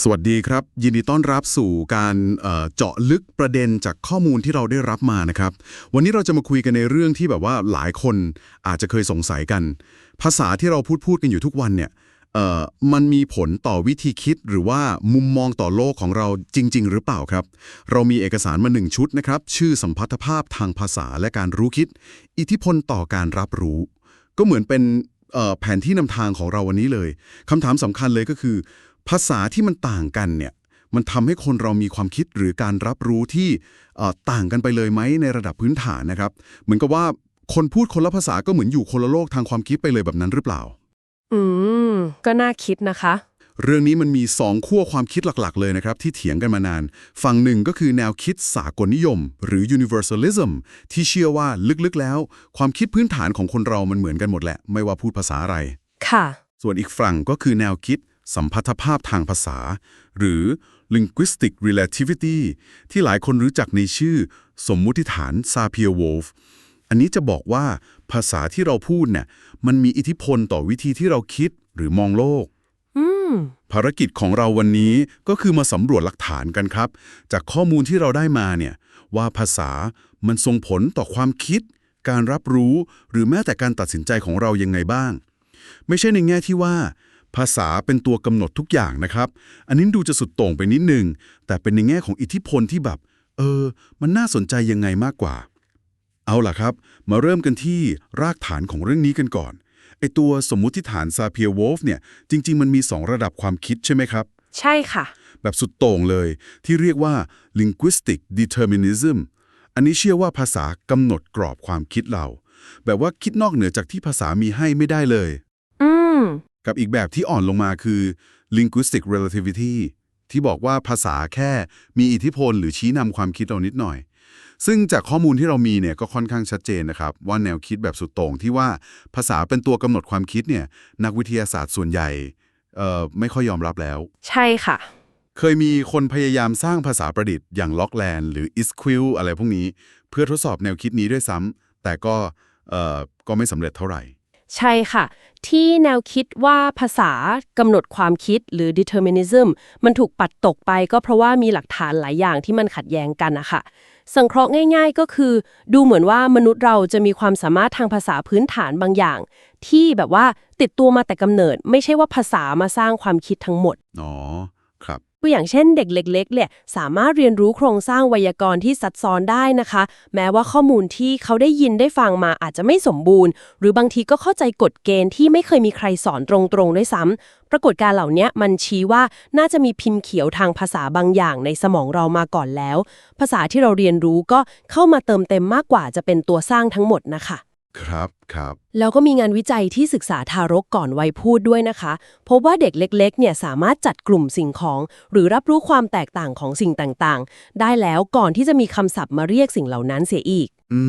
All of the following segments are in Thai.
สวัสดีครับ ยินดีต้อนรับสู่การเจาะลึกประเด็นจากข้อมูลที่เราได้รับมานะครับ วันนี้เราจะมาคุยกันในเรื่องที่แบบว่าหลายคนอาจจะเคยสงสัยกัน ภาษาที่เราพูดพูดกันอยู่ทุกวันเนี่ยเออมันมีผลต่อวิธีคิดหรือว่ามุมมองต่อโลกของเราจริง ๆ หรือเปล่าครับ เรามีเอกสารมาหนึ่งชุดนะครับ ชื่อสัมพัทธภาพทางภาษาและการรู้คิด อิทธิพลต่อการรับรู้ ก็เหมือนเป็นแผนที่นำทางของเราวันนี้เลยคำถามสำคัญเลยก็คือ ภาษาที่มันต่างกันเนี่ยมันทำให้คนเรามีความคิดหรือการรับรู้ที่เอ่อต่างกันไปเลยไหมในระดับพื้นฐานนะครับ เหมือนกับว่าคนพูดคนละภาษาก็เหมือนอยู่คนละโลกทางความคิดไปเลยแบบนั้นหรือเปล่า อืม ก็น่าคิดนะคะ เรื่องนี้มันมีสองขั้วความคิดหลักๆ เลยนะครับ ที่เถียงกันมานาน ฝั่งหนึ่งก็คือแนวคิดสากลนิยม หรือ universalism ที่เชื่อว่าลึกๆแล้ว ความคิดพื้นฐานของคนเรามันเหมือนกันหมดแหละ ไม่ว่าพูดภาษาอะไร ค่ะ ส่วนอีกฝั่งก็คือแนวคิด สัมพัทธภาพทางภาษา หรือ linguistic relativity ที่หลายคนรู้จักในชื่อ สมมุติฐานซาเพียโวลฟอันนี้จะบอกว่าภาษาที่เราพูดเนี่ยมันมีอิทธิพลต่อวิธีที่เราคิดหรือมองโลกอืมภารกิจของเราวันนี้ก็คือมาสำรวจหลักฐานกันครับ จากข้อมูลที่เราได้มาเนี่ยว่าภาษามันส่งผลต่อความคิด การรับรู้ หรือแม้แต่การตัดสินใจของเรายังไงบ้าง ไม่ใช่ในแง่ที่ว่า ภาษาเป็นตัวกำหนดทุกอย่างนะครับ อันนี้ดูจะสุดโต่งไปนิดนึง แต่เป็นในแง่ของอิทธิพลที่แบบ เออ มันน่าสนใจยังไงมากกว่า เอาล่ะครับ มาเริ่มกันที่รากฐานของเรื่องนี้กันก่อน ไอตัวสมมุติฐานซาเพียโวลฟเนี่ยจริง ๆ มันมี 2 ระดับความคิดใช่ไหมครับ ใช่ค่ะ แบบสุดโต่งเลยที่เรียกว่า linguistic determinism อันนี้เชื่อว่าภาษากำหนดกรอบความคิดเรา แบบว่าคิดนอกเหนือจากที่ภาษามีให้ไม่ได้เลย อืม กับอีกแบบที่อ่อนลงมาคือ linguistic relativity ที่บอกว่าภาษาแค่มีอิทธิพลหรือชี้นำความคิดเรานิดหน่อย ซึ่งจากข้อมูลที่เรามีเนี่ยก็ค่อนข้างชัดเจนนะครับ ว่าแนวคิดแบบสุดโต่งที่ว่าภาษาเป็นตัวกำหนดความคิดเนี่ยนักวิทยาศาสตร์ส่วนใหญ่เอ่อไม่ค่อยยอมรับแล้ว ใช่ค่ะ เคยมีคนพยายามสร้างภาษาประดิษฐ์อย่างล็อกแลนหรือ Isquill อะไรพวกนี้ เพื่อทดสอบแนวคิดนี้ด้วยซ้ำแต่ก็เอ่อก็ไม่สำเร็จเท่าไหร่ ใช่ค่ะ ที่แนวคิดว่าภาษากำหนดความคิดหรือ determinism มันถูกปัดตกไปก็เพราะว่ามีหลักฐานหลายอย่างที่มันขัดแย้งกันนะคะสังเคราะห์ง่าย ๆ ก็คือ ดูเหมือนว่ามนุษย์เราจะมีความสามารถทางภาษาพื้นฐานบางอย่าง ที่แบบว่าติดตัวมาแต่กำเนิด ไม่ใช่ว่าภาษามาสร้างความคิดทั้งหมด อ๋อ ตัวอย่างเช่นเด็กเล็กๆเนี่ยสามารถเรียนรู้โครงสร้างไวยากรณ์ที่ซับซ้อนได้นะคะ แม้ว่าข้อมูลที่เขาได้ยินได้ฟังมาอาจจะไม่สมบูรณ์ หรือบางทีก็เข้าใจกฎเกณฑ์ที่ไม่เคยมีใครสอนตรงๆด้วยซ้ำปรากฏการเหล่านี้มันชี้ว่าน่าจะมีพิมพ์เขียวทางภาษาบางอย่างในสมองเรามาก่อนแล้ว ภาษาที่เราเรียนรู้ก็เข้ามาเติมเต็มมากกว่าจะเป็นตัวสร้างทั้งหมดนะคะ ครับครับ แล้วก็มีงานวิจัยที่ศึกษาทารกก่อนวัยพูดด้วยนะคะ พบว่าเด็กเล็กๆเนี่ยสามารถจัดกลุ่มสิ่งของ หรือรับรู้ความแตกต่างของสิ่งต่างๆ ได้แล้วก่อนที่จะมีคำศัพท์มาเรียกสิ่งเหล่านั้นเสียอีก อื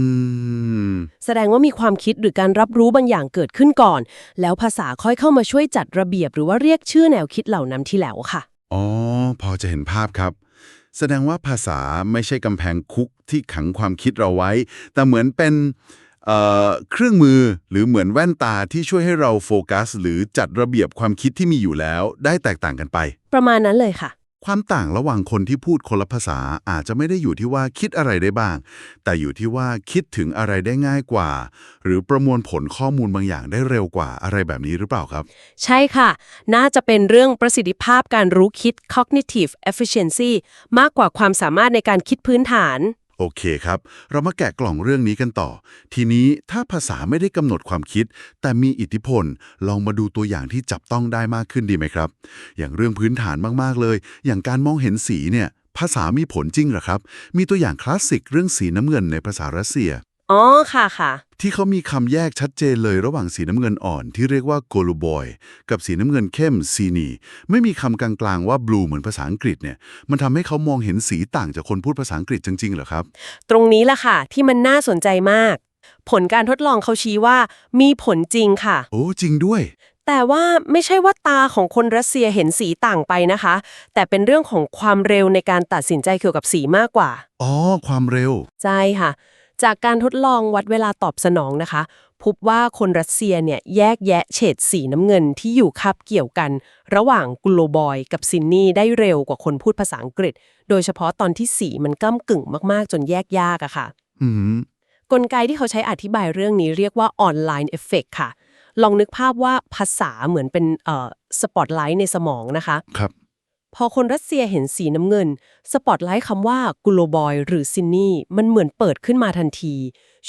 ม แสดงว่ามีความคิดหรือการรับรู้บางอย่างเกิดขึ้นก่อน แล้วภาษาค่อยเข้ามาช่วยจัดระเบียบ หรือว่าเรียกชื่อแนวคิดเหล่านั้นที่แล้วค่ะ อ๋อ พอจะเห็นภาพครับ แสดงว่าภาษาไม่ใช่กำแพงคุกที่ขังความคิดเราไว้ แต่เหมือนเป็น เอ่อเครื่องมือหรือเหมือนแว่นตาที่ช่วยให้เราโฟกัส หรือจัดระเบียบความคิดที่มีอยู่แล้ว ได้แตกต่างกันไป ประมาณนั้นเลยค่ะ ความต่างระหว่างคนที่พูดคนละภาษาอาจจะไม่ได้อยู่ที่ว่าคิดอะไรได้บ้าง แต่อยู่ที่ว่าคิดถึงอะไรได้ง่ายกว่า หรือประมวลผลข้อมูลบางอย่างได้เร็วกว่าอะไรแบบนี้หรือเปล่าครับ ใช่ค่ะ น่าจะเป็นเรื่องประสิทธิภาพการรู้คิด cognitive efficiency มากกว่าความสามารถในการคิดพื้นฐาน โอเคครับ เรามาแกะกล่องเรื่องนี้กันต่อ ทีนี้ถ้าภาษาไม่ได้กำหนดความคิด แต่มีอิทธิพล ลองมาดูตัวอย่างที่จับต้องได้มากขึ้นดีไหมครับ อย่างเรื่องพื้นฐานมากๆเลย อย่างการมองเห็นสีเนี่ย ภาษามีผลจริงหรอครับ มีตัวอย่างคลาสสิกเรื่องสีน้ำเงินในภาษารัสเซีย อ๋อค่ะค่ะ ที่เขามีคำแยกชัดเจนเลยระหว่างสีน้ำเงินอ่อนที่เรียกว่าโกลูบอยกับสีน้ำเงินเข้มซีนีไม่มีคำกลางๆว่าบลูเหมือนภาษาอังกฤษเนี่ยมันทำให้เขามองเห็นสีต่างจากคนพูดภาษาอังกฤษจริงๆเหรอครับ ตรงนี้แหละค่ะ ที่มันน่าสนใจมาก ผลการทดลองเขาชี้ว่ามีผลจริงค่ะ โอ้จริงด้วย แต่ว่าไม่ใช่ว่าตาของคนรัสเซียเห็นสีต่างไปนะคะ แต่เป็นเรื่องของความเร็วในการตัดสินใจเกี่ยวกับสีมากกว่า อ๋อ ความเร็ว ใช่ค่ะ จากการทดลองวัดเวลาตอบสนองนะคะ พบว่าคนรัสเซียเนี่ยแยกแยะเฉดสีน้ำเงินที่อยู่คาบเกี่ยวกัน ระหว่างกุโลบอยกับซินนี่ได้เร็วกว่าคนพูดภาษาอังกฤษ โดยเฉพาะตอนที่สีมันก้ากึ่งมากๆ จนแยกยากอะค่ะอืมกลไกที่เขาใช้อธิบายเรื่องนี้เรียกว่าออนไลน์เอฟเฟกค่ะ ลองนึกภาพว่าภาษาเหมือนเป็นเอ่อสปอตไลท์ในสมองนะคะ ครับ พอคนรัสเซียเห็นสีน้ำเงิน สปอตไลท์คำว่ากุโลบอยหรือซินนี่ มันเหมือนเปิดขึ้นมาทันที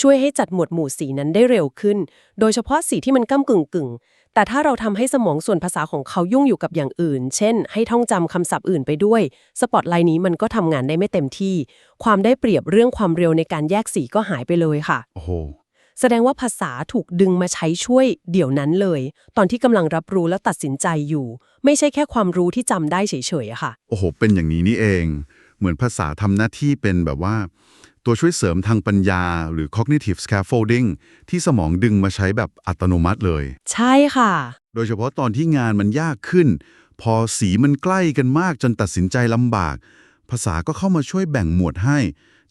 ช่วยให้จัดหมวดหมู่สีนั้นได้เร็วขึ้น โดยเฉพาะสีที่มันก้ากึ่งกึ่งๆแต่ถ้าเราทำให้สมองส่วนภาษาของเขายุ่งอยู่กับอย่างอื่น เช่น ให้ท่องจำคำศัพท์อื่นไปด้วย สปอตไลท์นี้มันก็ทำงานได้ไม่เต็มที่ ความได้เปรียบเรื่องความเร็วในการแยกสีก็หายไปเลยค่ะ โอ้โห แสดงว่าภาษาถูกดึงมาใช้ช่วยเดี๋ยวนั้นเลย ตอนที่กำลังรับรู้และตัดสินใจอยู่ ไม่ใช่แค่ความรู้ที่จำได้เฉยๆอะค่ะ โอ้โห เป็นอย่างนี้นี่เอง เหมือนภาษาทำหน้าที่เป็นแบบว่า ตัวช่วยเสริมทางปัญญา หรือ cognitive scaffolding ที่สมองดึงมาใช้แบบอัตโนมัติเลย ใช่ค่ะ โดยเฉพาะตอนที่งานมันยากขึ้น พอสีมันใกล้กันมากจนตัดสินใจลำบาก ภาษาก็เข้ามาช่วยแบ่งหมวดให้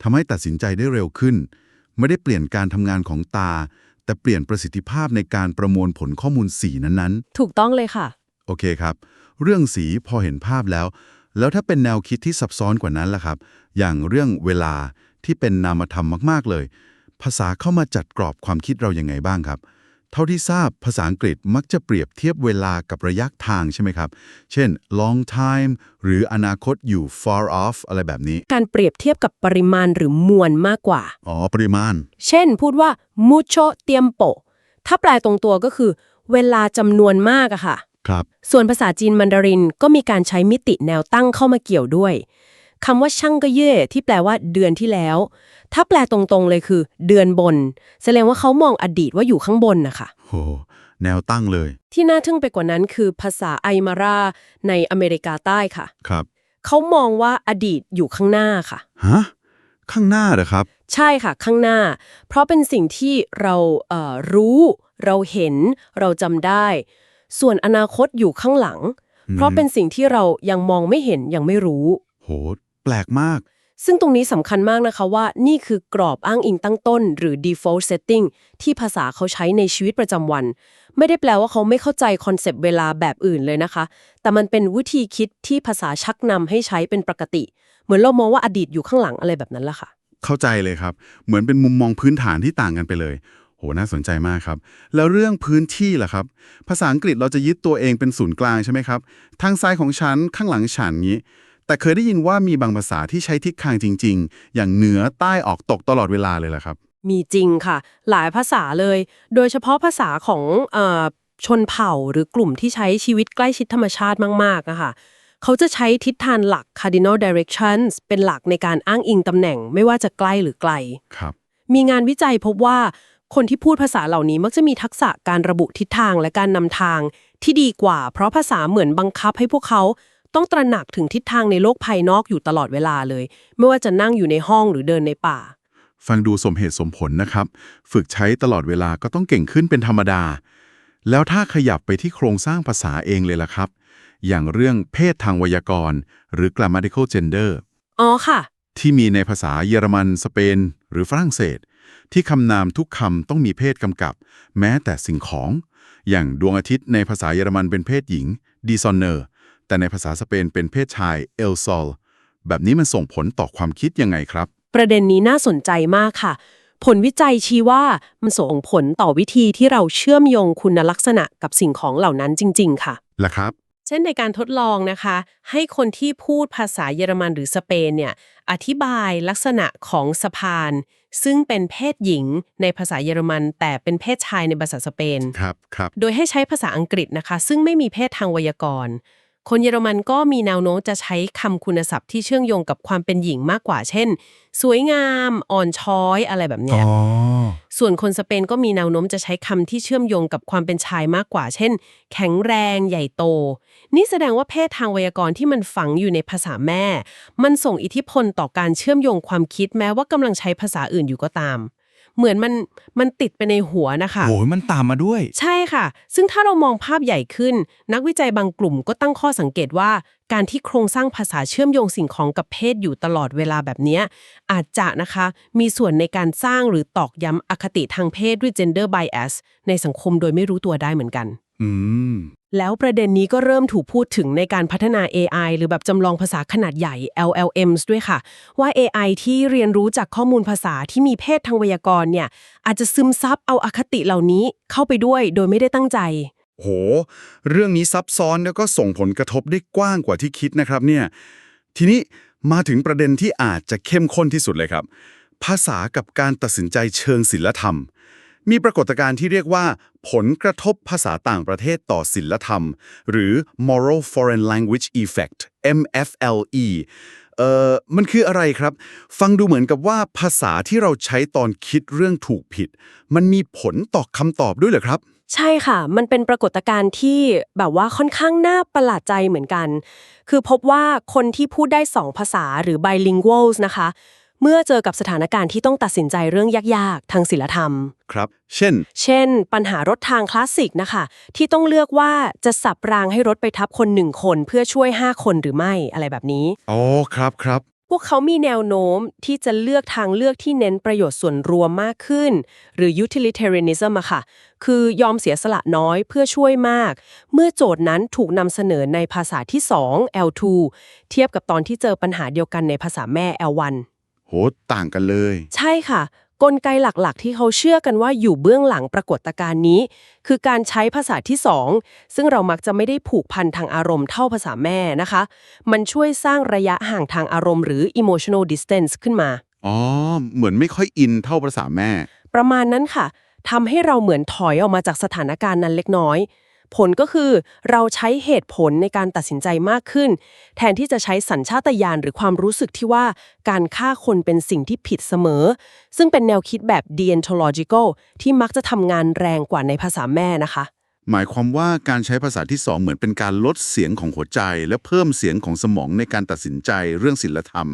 ทำให้ตัดสินใจได้เร็วขึ้น ไม่ได้เปลี่ยนการทำงานของตา แต่เปลี่ยนประสิทธิภาพในการประมวลผลข้อมูลสีนั้นๆ ถูกต้องเลยค่ะ โอเคครับ เรื่องสีพอเห็นภาพแล้ว แล้วถ้าเป็นแนวคิดที่ซับซ้อนกว่านั้นล่ะครับ อย่างเรื่องเวลาที่เป็นนามธรรมมาก ๆ เลย ภาษาเข้ามาจัดกรอบความคิดเรายัางไงบ้างครับ เท่าที่ทราบภาษาอังกฤษมักจะเปรียบเทียบเวลากับระยะทางใช่ไหมครับ เช่น long time หรืออนาคตอยู่ far off อะไรแบบนี้ การเปรียบเทียบกับปริมาณหรือมวลมากกว่า อ๋อ ปริมาณ เช่น พูดว่า mucho tiempo ถ้าแปลตรงตัวก็คือ เวลาจำนวนมากอะค่ะ ครับ ส่วนภาษาจีนมันดารินก็มีการใช้มิติแนวตั้งเข้ามาเกี่ยวด้วย คำว่าช่างก็เย่ที่แปลว่าเดือนที่แล้ว ถ้าแปลตรงๆเลยคือ เดือนบน แสดงว่าเขามองอดีตว่าอยู่ข้างบนนะคะโหแนวตั้งเลย ที่น่าทึ่งไปกว่านั้นคือภาษาไอมาราในอเมริกาใต้ค่ะ ครับ เขามองว่าอดีตอยู่ข้างหน้าค่ะฮะข้างหน้าเหรอครับ ใช่ค่ะ ข้างหน้า เพราะเป็นสิ่งที่เราเอ่อรู้ เราเห็น เราจำได้ ส่วนอนาคตอยู่ข้างหลังอืมเพราะเป็นสิ่งที่เรายังมองไม่เห็นยังไม่รู้ โห แปลกมาก ซึ่งตรงนี้สำคัญมากนะคะว่านี่คือกรอบอ้างอิงตั้งต้น หรือ default setting ที่ภาษาเขาใช้ในชีวิตประจำวัน ไม่ได้แปลว่าเขาไม่เข้าใจคอนเซปต์เวลาแบบอื่นเลยนะคะ แต่มันเป็นวิธีคิดที่ภาษาชักนำให้ใช้เป็นปกติ เหมือนเรามองว่าอดีตอยู่ข้างหลังอะไรแบบนั้นละค่ะ เข้าใจเลยครับ เหมือนเป็นมุมมองพื้นฐานที่ต่างกันไปเลย โห น่าสนใจมากครับ แล้วเรื่องพื้นที่ล่ะครับ ภาษาอังกฤษเราจะยึดตัวเองเป็นศูนย์กลางใช่ไหมครับ ทางซ้ายของฉัน ข้างหลังฉันงี้ แต่เคยได้ยินว่ามีบางภาษาที่ใช้ทิศทางจริง ๆ อย่างเหนือใต้ออกตกตลอดเวลาเลยล่ะครับ มีจริงค่ะ หลายภาษาเลย โดยเฉพาะภาษาของเออชนเผ่าหรือกลุ่มที่ใช้ชีวิตใกล้ชิดธรรมชาติมากๆอะค่ะเขาจะใช้ทิศทางหลัก cardinal directions เป็นหลักในการอ้างอิงตำแหน่งไม่ว่าจะใกล้หรือไกลครับ มีงานวิจัยพบว่าคนที่พูดภาษาเหล่านี้มักจะมีทักษะการระบุทิศทางและการนำทางที่ดีกว่า เพราะภาษาเหมือนบังคับให้พวกเขา ต้องตระหนักถึงทิศทางในโลกภายนอกอยู่ตลอดเวลาเลย ไม่ว่าจะนั่งอยู่ในห้องหรือเดินในป่า ฟังดูสมเหตุสมผลนะครับ ฝึกใช้ตลอดเวลาก็ต้องเก่งขึ้นเป็นธรรมดา แล้วถ้าขยับไปที่โครงสร้างภาษาเองเลยล่ะครับ อย่างเรื่องเพศทางไวยากรณ์ หรือ grammatical gender อ๋อค่ะ ที่มีในภาษาเยอรมัน สเปน หรือฝรั่งเศส ที่คำนามทุกคำต้องมีเพศกำกับ แม้แต่สิ่งของ อย่างดวงอาทิตย์ในภาษาเยอรมันเป็นเพศหญิง d s o n n e r แต่ในภาษาสเปนเป็นเพศชาย el sol แบบนี้มันส่งผลต่อความคิดยังไงครับ ประเด็นนี้น่าสนใจมากค่ะ ผลวิจัยชี้ว่ามันส่งผลต่อวิธีที่เราเชื่อมโยงคุณลักษณะกับสิ่งของเหล่านั้นจริง ๆ ค่ะล่ะครับเช่นในการทดลองนะคะ ให้คนที่พูดภาษาเยอรมันหรือสเปนเนี่ยอธิบายลักษณะของสะพาน ซึ่งเป็นเพศหญิงในภาษาเยอรมัน แต่เป็นเพศชายในภาษาสเปนครับครับโดยให้ใช้ภาษาอังกฤษนะคะ ซึ่งไม่มีเพศทางไวยากรณ์ คนเยอรมันก็มีแนวโน้มจะใช้คำคุณศัพท์ที่เชื่อมโยงกับความเป็นหญิงมากกว่า เช่น สวยงาม อ่อนช้อยอะไรแบบเนี้ยส่วนคนสเปนก็มีแนวโน้มจะใช้คำที่เชื่อมโยงกับความเป็นชายมากกว่า เช่น แข็งแรง ใหญ่โต นี่แสดงว่าเพศทางไวยากรณ์ที่มันฝังอยู่ในภาษาแม่ มันส่งอิทธิพลต่อการเชื่อมโยงความคิดแม้ว่ากำลังใช้ภาษาอื่นอยู่ก็ตาม เหมือนมันมันติดไปในหัวนะคะโอ้ยมันตามมาด้วย ใช่ค่ะ ซึ่งถ้าเรามองภาพใหญ่ขึ้น นักวิจัยบางกลุ่มก็ตั้งข้อสังเกตว่า การที่โครงสร้างภาษาเชื่อมโยงสิ่งของกับเพศอยู่ตลอดเวลาแบบเนี้ยอาจจะนะคะมีส่วนในการสร้างหรือตอกย้ำอคติทางเพศด้วย gender bias ในสังคมโดยไม่รู้ตัวได้เหมือนกัน อืม แล้วประเด็นนี้ก็เริ่มถูกพูดถึงในการพัฒนา AI หรือแบบจำลองภาษาขนาดใหญ่ LLMs ด้วยค่ะ ว่า AI ที่เรียนรู้จากข้อมูลภาษาที่มีเพศทางไวยากรณ์เนี่ย อาจจะซึมซับเอาอคติเหล่านี้เข้าไปด้วยโดยไม่ได้ตั้งใจ โห เรื่องนี้ซับซ้อนแล้วก็ส่งผลกระทบได้กว้างกว่าที่คิดนะครับเนี่ย ทีนี้มาถึงประเด็นที่อาจจะเข้มข้นที่สุดเลยครับ ภาษากับการตัดสินใจเชิงศิลธรรม มีปรากฏการณ์ที่เรียกว่า ผลกระทบภาษาต่างประเทศต่อศิลธรรม หรือ moral foreign language effect MFLE เอ่อมันคืออะไรครับ ฟังดูเหมือนกับว่าภาษาที่เราใช้ตอนคิดเรื่องถูกผิด มันมีผลต่อคำตอบด้วยเหรอครับ ใช่ค่ะ มันเป็นปรากฏการณ์ที่แบบว่าค่อนข้างน่าประหลาดใจเหมือนกัน คือพบว่าคนที่พูดได้สองภาษาหรือ bilinguals นะคะ เมื่อเจอกับสถานการณ์ที่ต้องตัดสินใจเรื่องยากๆ ทางศิลธรรม ครับ เช่น เช่น ปัญหารถทางคลาสสิกนะคะ ที่ต้องเลือกว่าจะสับรางให้รถไปทับคนหนึ่งคน เพื่อช่วย 5 คนหรือไม่อะไรแบบนี้ อ๋อ ครับครับ พวกเขามีแนวโน้มที่จะเลือกทางเลือกที่เน้นประโยชน์ส่วนรวมมากขึ้น หรือ utilitarianism อะค่ะ คือยอมเสียสละน้อยเพื่อช่วยมาก เมื่อโจทย์นั้นถูกนำเสนอในภาษาที่ 2 L2 เทียบกับตอนที่เจอปัญหาเดียวกันในภาษาแม่ L1 โหต่างกันเลย ใช่ค่ะ กลไกหลักๆ ที่เขาเชื่อกันว่าอยู่เบื้องหลังปรากฏการณ์นี้ คือการใช้ภาษาที่2ซึ่งเรามักจะไม่ได้ผูกพันทางอารมณ์เท่าภาษาแม่นะคะ มันช่วยสร้างระยะห่างทางอารมณ์หรือ emotional distance ขึ้นมา อ๋อ เหมือนไม่ค่อยอินเท่าภาษาแม่ ประมาณนั้นค่ะทำให้เราเหมือนถอยออกมาจากสถานการณ์นั้นเล็กน้อย ผลก็คือเราใช้เหตุผลในการตัดสินใจมากขึ้น แทนที่จะใช้สัญชาตญาณหรือความรู้สึกที่ว่าการฆ่าคนเป็นสิ่งที่ผิดเสมอ ซึ่งเป็นแนวคิดแบบ deontological ที่มักจะทำงานแรงกว่าในภาษาแม่นะคะ หมายความว่าการใช้ภาษาที่สองเหมือนเป็นการลดเสียงของหัวใจ และเพิ่มเสียงของสมองในการตัดสินใจเรื่องศิลธรรม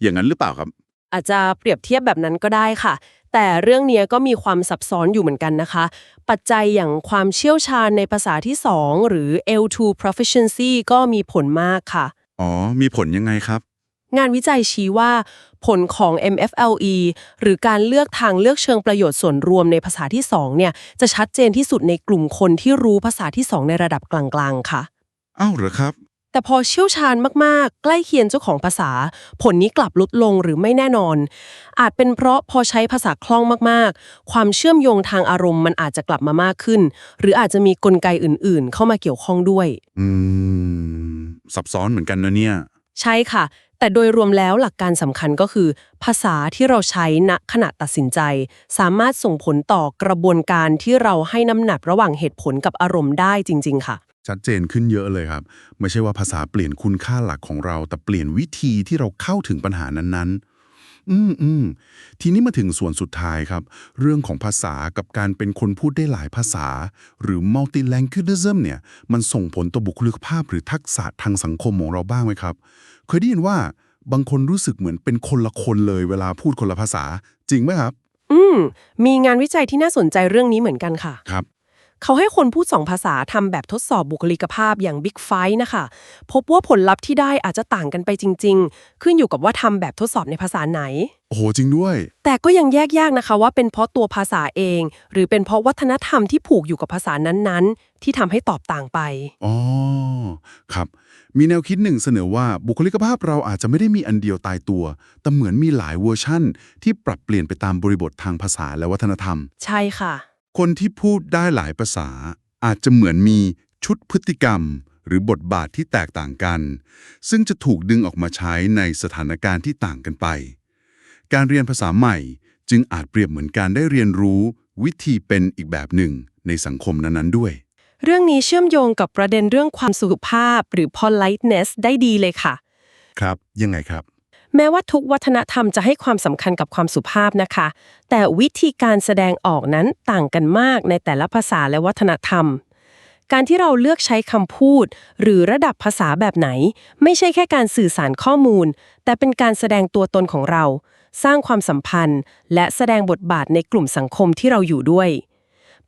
อย่างนั้นหรือเปล่าครับ อาจจะเปรียบเทียบแบบนั้นก็ได้ค่ะ แต่เรื่องเนี้ยก็มีความซับซ้อนอยู่เหมือนกันนะคะ ปัจจัยอย่างความเชี่ยวชาญในภาษาที่ 2 หรือ L2 proficiency ก็มีผลมากค่ะ อ๋อ มีผลยังไงครับ งานวิจัยชี้ว่าผลของ MFLE หรือการเลือกทางเลือกเชิงประโยชน์ส่วนรวมในภาษาที่ 2 เนี่ย จะชัดเจนที่สุดในกลุ่มคนที่รู้ภาษาที่ 2 ในระดับกลางๆ ค่ะ อ้าวเหรอครับ แต่พอเชี่ยวชาญมากๆ ใกล้เคียงเจ้าของภาษา ผลนี้กลับลดลงหรือไม่แน่นอน อาจเป็นเพราะพอใช้ภาษาคล่องมากๆ ความเชื่อมโยงทางอารมณ์มันอาจจะกลับมามากขึ้น หรืออาจจะมีกลไกอื่นๆ เข้ามาเกี่ยวข้องด้วย อืม ซับซ้อนเหมือนกันนะเนี่ย ใช่ค่ะ แต่โดยรวมแล้วหลักการสำคัญก็คือ ภาษาที่เราใช้ณขณะตัดสินใจ สามารถส่งผลต่อกระบวนการที่เราให้น้ำหนักระหว่างเหตุผลกับอารมณ์ได้จริง ๆ ค่ะ ชัดเจนขึ้นเยอะเลยครับ ไม่ใช่ว่าภาษาเปลี่ยนคุณค่าหลักของเรา แต่เปลี่ยนวิธีที่เราเข้าถึงปัญหานั้นๆ อืมอืมทีนี้มาถึงส่วนสุดท้ายครับ เรื่องของภาษากับการเป็นคนพูดได้หลายภาษา หรือ multilingualism เนี่ยมันส่งผลต่อบุคลิกภาพหรือทักษะทางสังคมของเราบ้างไหมครับ เคยได้ยินว่าบางคนรู้สึกเหมือนเป็นคนละคนเลยเวลาพูดคนละภาษา จริงไหมครับ อืม มีงานวิจัยที่น่าสนใจเรื่องนี้เหมือนกันค่ะ ครับ เขาให้คนพูดสองภาษาทำแบบทดสอบบุคลิกภาพอย่าง Big f i นะคะ พบว่าผลลัพธ์ที่ได้อาจจะต่างกันไปจริง ๆ ขึ้นอยู่กับว่าทำแบบทดสอบในภาษาไหน โอ้โห จริงด้วย แต่ก็ยังแยกยากนะคะว่าเป็นเพราะตัวภาษาเอง หรือเป็นเพราะวัฒนธรรมที่ผูกอยู่กับภาษานั้นๆ ที่ทำให้ตอบต่างไป อ๋อ ครับ มีแนวคิดหนึ่งเสนอว่าบุคลิกภาพเราอาจจะไม่ได้มีอันเดียวตายตัว แต่เหมือนมีหลายเวอร์ชั่น ที่ปรับเปลี่ยนไปตามบริบททางภาษาและวัฒนธรรม ใช่ค่ะ คนที่พูดได้หลายภาษา อาจจะเหมือนมีชุดพฤติกรรม หรือบทบาทที่แตกต่างกัน ซึ่งจะถูกดึงออกมาใช้ในสถานการณ์ที่ต่างกันไป การเรียนภาษาใหม่จึงอาจเปรียบเหมือนการได้เรียนรู้วิธีเป็นอีกแบบหนึ่งในสังคมนั้นๆด้วย เรื่องนี้เชื่อมโยงกับประเด็นเรื่องความสุภาพหรือ politeness ได้ดีเลยค่ะ ครับ ยังไงครับ แม้ว่าทุกวัฒนธรรมจะให้ความสำคัญกับความสุภาพนะคะ แต่วิธีการแสดงออกนั้นต่างกันมากในแต่ละภาษาและวัฒนธรรม การที่เราเลือกใช้คำพูด หรือระดับภาษาแบบไหน ไม่ใช่แค่การสื่อสารข้อมูล แต่เป็นการแสดงตัวตนของเรา สร้างความสัมพันธ์ และแสดงบทบาทในกลุ่มสังคมที่เราอยู่ด้วย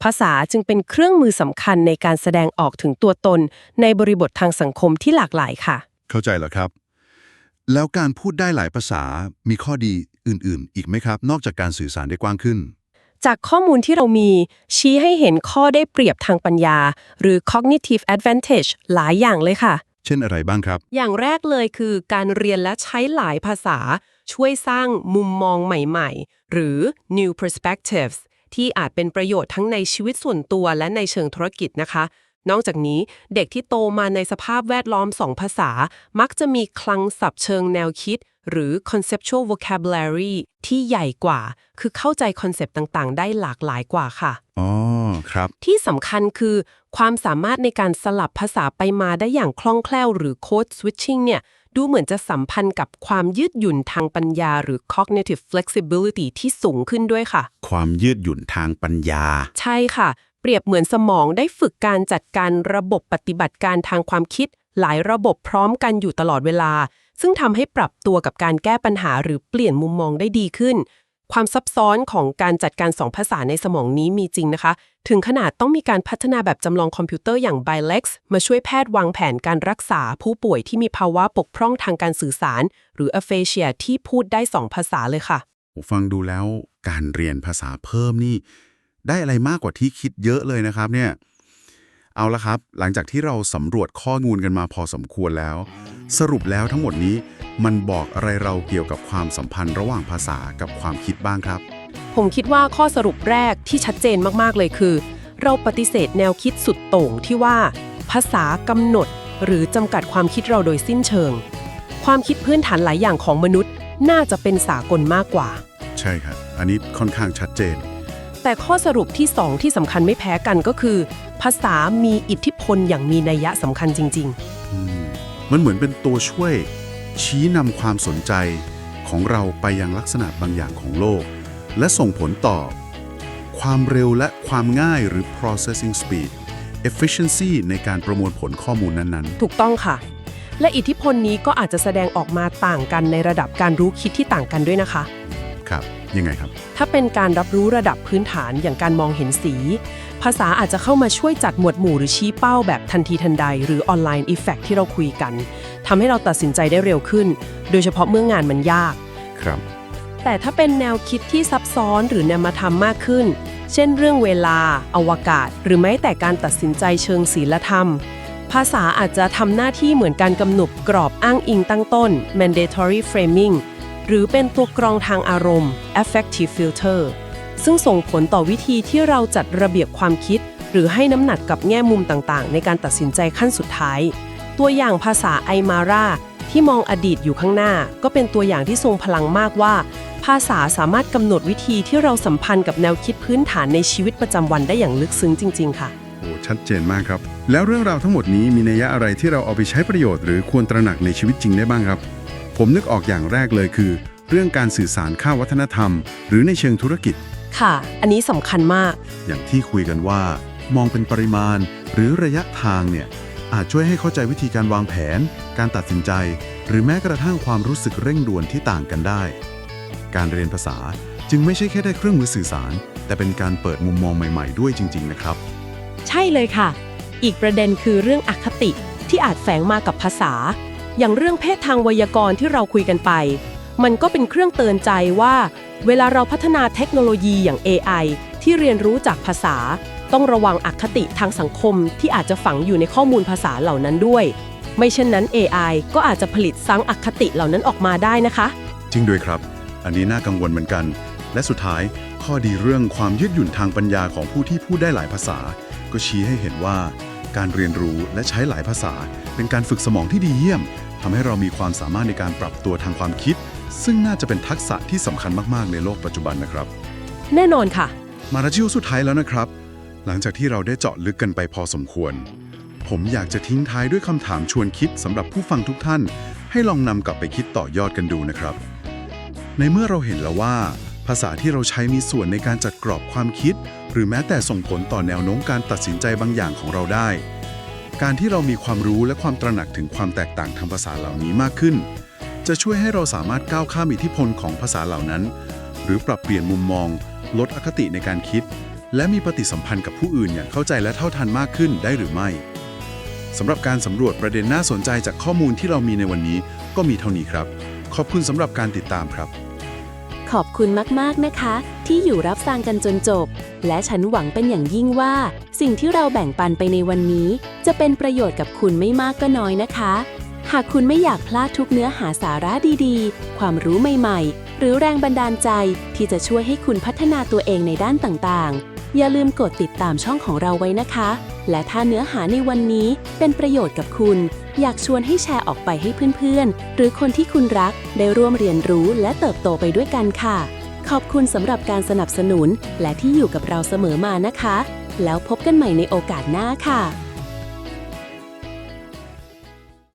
ภาษาจึงเป็นเครื่องมือสำคัญในการแสดงออกถึงตัวตนในบริบททางสังคมที่หลากหลายค่ะ เข้าใจแล้วครับ แล้วการพูดได้หลายภาษามีข้อดีอื่น ๆ อีกไหมครับ นอกจากการสื่อสารได้กว้างขึ้น จากข้อมูลที่เรามีชี้ให้เห็นข้อได้เปรียบทางปัญญา หรือ cognitive advantage หลายอย่างเลยค่ะ เช่นอะไรบ้างครับ อย่างแรกเลยคือการเรียนและใช้หลายภาษา ช่วยสร้างมุมมองใหม่ ๆ หรือ new perspectives ที่อาจเป็นประโยชน์ทั้งในชีวิตส่วนตัวและในเชิงธุรกิจนะคะ นอกจากนี้เด็กที่โตมาในสภาพแวดล้อมสองภาษา มักจะมีคลังศัพท์เชิงแนวคิด หรือ conceptual vocabulary ที่ใหญ่กว่า คือเข้าใจคอนเซปต์ต่างๆ ได้หลากหลายกว่าค่ะอ๋อครับ ที่สำคัญคือ ความสามารถในการสลับภาษาไปมาได้อย่างคล่องแคล่ว หรือ code switching เนี่ยดูเหมือนจะสัมพันธ์กับความยืดหยุ่นทางปัญญา หรือ cognitive flexibility ที่สูงขึ้นด้วยค่ะ ความยืดหยุ่นทางปัญญา ใช่ค่ะ เปรียบเหมือนสมองได้ฝึกการจัดการระบบปฏิบัติการทางความคิด หลายระบบพร้อมกันอยู่ตลอดเวลา ซึ่งทำให้ปรับตัวกับการแก้ปัญหาหรือเปลี่ยนมุมมองได้ดีขึ้น ความซับซ้อนของการจัดการสองภาษาในสมองนี้มีจริงนะคะ ถึงขนาดต้องมีการพัฒนาแบบจำลองคอมพิวเตอร์อย่าง Bilex มาช่วยแพทย์วางแผนการรักษาผู้ป่วยที่มีภาวะปกพร่องทางการสื่อสาร หรือ aphasia ที่พูดได้สองภาษาเลยค่ะฟังดูแล้วการเรียนภาษาเพิ่มนี่ ได้อะไรมากกว่าที่คิดเยอะเลยนะครับเนี่ยเอาละครับ หลังจากที่เราสำรวจข้อมูลกันมาพอสมควรแล้ว สรุปแล้วทั้งหมดนี้มันบอกอะไรเราเกี่ยวกับความสัมพันธ์ระหว่างภาษากับความคิดบ้างครับ ผมคิดว่าข้อสรุปแรกที่ชัดเจนมากๆเลยคือ เราปฏิเสธแนวคิดสุดโต่งที่ว่า ภาษากำหนด หรือจำกัดความคิดเราโดยสิ้นเชิง ความคิดพื้นฐานหลายอย่างของมนุษย์ น่าจะเป็นสากลมากกว่า ใช่ครับ อันนี้ค่อนข้างชัดเจน แต่ข้อสรุปที่ 2 ที่สำคัญไม่แพ้กันก็คือ ภาษามีอิทธิพลอย่างมีนัยยะสำคัญจริงอืมมันเหมือนเป็นตัวช่วย ชี้นำความสนใจของเราไปยังลักษณะบางอย่างของโลก และส่งผลต่อ ความเร็วและความง่ายหรือ processing speed efficiency ในการประมวลผลข้อมูลนั้นๆ ถูกต้องค่ะ และอิทธิพลนี้ก็อาจจะแสดงออกมาต่างกันในระดับการรู้คิดที่ต่างกันด้วยนะคะๆครับ ยังไงครับ ถ้าเป็นการรับรู้ระดับพื้นฐานอย่างการมองเห็นสี ภาษาอาจจะเข้ามาช่วยจัดหมวดหมู่หรือชี้เป้าแบบทันทีทันใด หรือออนไลน์อีเฟกที่เราคุยกันทำให้เราตัดสินใจได้เร็วขึ้น โดยเฉพาะเมื่องานมันยาก ครับ แต่ถ้าเป็นแนวคิดที่ซับซ้อนหรือนามธรรมมากขึ้น เช่น เรื่องเวลา อวกาศ หรือแม้แต่การตัดสินใจเชิงศีลธรรมภาษาอาจจะทำหน้าที่เหมือนการกำหนดกรอบอ้างอิงตั้งต้น mandatory framing หรือเป็นตัวกรองทางอารมณ์ affective filter ซึ่งส่งผลต่อวิธีที่เราจัดระเบียบความคิด หรือให้น้ำหนักกับแง่มุมต่างๆ ในการตัดสินใจขั้นสุดท้าย ตัวอย่างภาษาไอมาราที่มองอดีตอยู่ข้างหน้า ก็เป็นตัวอย่างที่ทรงพลังมากว่า ภาษาสามารถกำหนดวิธีที่เราสัมพันธ์กับแนวคิดพื้นฐานในชีวิตประจำวันได้อย่างลึกซึ้งจริง ๆ ค่ะ โอ้ชัดเจนมากครับ แล้วเรื่องราวทั้งหมดนี้มีนัยยะอะไรที่เราเอาไปใช้ประโยชน์หรือควรตระหนักในชีวิตจริงได้บ้างครับ ผมนึกออกอย่างแรกเลยคือ เรื่องการสื่อสารข้ามวัฒนธรรม หรือในเชิงธุรกิจ ค่ะ อันนี้สำคัญมาก อย่างที่คุยกันว่า มองเป็นปริมาณ หรือระยะทางเนี่ยอาจช่วยให้เข้าใจวิธีการวางแผน การตัดสินใจ หรือแม้กระทั่งความรู้สึกเร่งด่วนที่ต่างกันได้ การเรียนภาษาจึงไม่ใช่แค่ได้เครื่องมือสื่อสาร แต่เป็นการเปิดมุมมองใหม่ๆ ด้วยจริง ๆ นะครับ ใช่เลยค่ะ อีกประเด็นคือเรื่องอคติที่อาจแฝงมากับภาษา อย่างเรื่องเพศทางไวยากรณ์ที่เราคุยกันไป มันก็เป็นเครื่องเตือนใจว่า เวลาเราพัฒนาเทคโนโลยีอย่าง AI ที่เรียนรู้จากภาษา ต้องระวังอคติทางสังคมที่อาจจะฝังอยู่ในข้อมูลภาษาเหล่านั้นด้วย ไม่เช่นนั้น AI ก็อาจจะผลิตซังอคติเหล่านั้นออกมาได้นะคะ จริงด้วยครับ อันนี้น่ากังวลเหมือนกัน และสุดท้าย ข้อดีเรื่องความยืดหยุ่นทางปัญญาของผู้ที่พูดได้หลายภาษา ก็ชี้ให้เห็นว่า การเรียนรู้และใช้หลายภาษา เป็นการฝึกสมองที่ดีเยี่ยมทำให้เรามีความสามารถในการปรับตัวทางความคิด ซึ่งน่าจะเป็นทักษะที่สำคัญมาก ๆ ในโลกปัจจุบันนะครับ แน่นอนค่ะ มาราชิวสุดท้ายแล้วนะครับ หลังจากที่เราได้เจาะลึกกันไปพอสมควร ผมอยากจะทิ้งท้ายด้วยคำถามชวนคิดสำหรับผู้ฟังทุกท่าน ให้ลองนำกลับไปคิดต่อยอดกันดูนะครับ ในเมื่อเราเห็นแล้วว่า ภาษาที่เราใช้มีส่วนในการจัดกรอบความคิด หรือแม้แต่ส่งผลต่อแนวโน้มการตัดสินใจบางอย่างของเราได้ การที่เรามีความรู้และความตระหนักถึงความแตกต่างทางภาษาเหล่านี้มากขึ้น จะช่วยให้เราสามารถก้าวข้ามอิทธิพลของภาษาเหล่านั้น หรือปรับเปลี่ยนมุมมอง ลดอคติในการคิด และมีปฏิสัมพันธ์กับผู้อื่นอย่างเข้าใจและเท่าทันมากขึ้นได้หรือไม่สำหรับการสำรวจประเด็นน่าสนใจจากข้อมูลที่เรามีในวันนี้ ก็มีเท่านี้ครับ ขอบคุณสำหรับการติดตามครับ ขอบคุณมากๆนะคะ ที่อยู่รับฟังกันจนจบ และฉันหวังเป็นอย่างยิ่งว่า สิ่งที่เราแบ่งปันไปในวันนี้ จะเป็นประโยชน์กับคุณไม่มากก็น้อยนะคะ หากคุณไม่อยากพลาดทุกเนื้อหาสาระดีๆ ความรู้ใหม่ๆ หรือแรงบันดาลใจที่จะช่วยให้คุณพัฒนาตัวเองในด้านต่างๆ อย่าลืมกดติดตามช่องของเราไว้นะคะ และถ้าเนื้อหาในวันนี้เป็นประโยชน์กับคุณ อยากชวนให้แชร์ออกไปให้เพื่อนๆ หรือคนที่คุณรักได้ร่วมเรียนรู้และเติบโตไปด้วยกันค่ะ ขอบคุณสำหรับการสนับสนุน และที่อยู่กับเราเสมอมานะคะ แล้วพบกันใหม่ในโอกาสหน้าค่ะ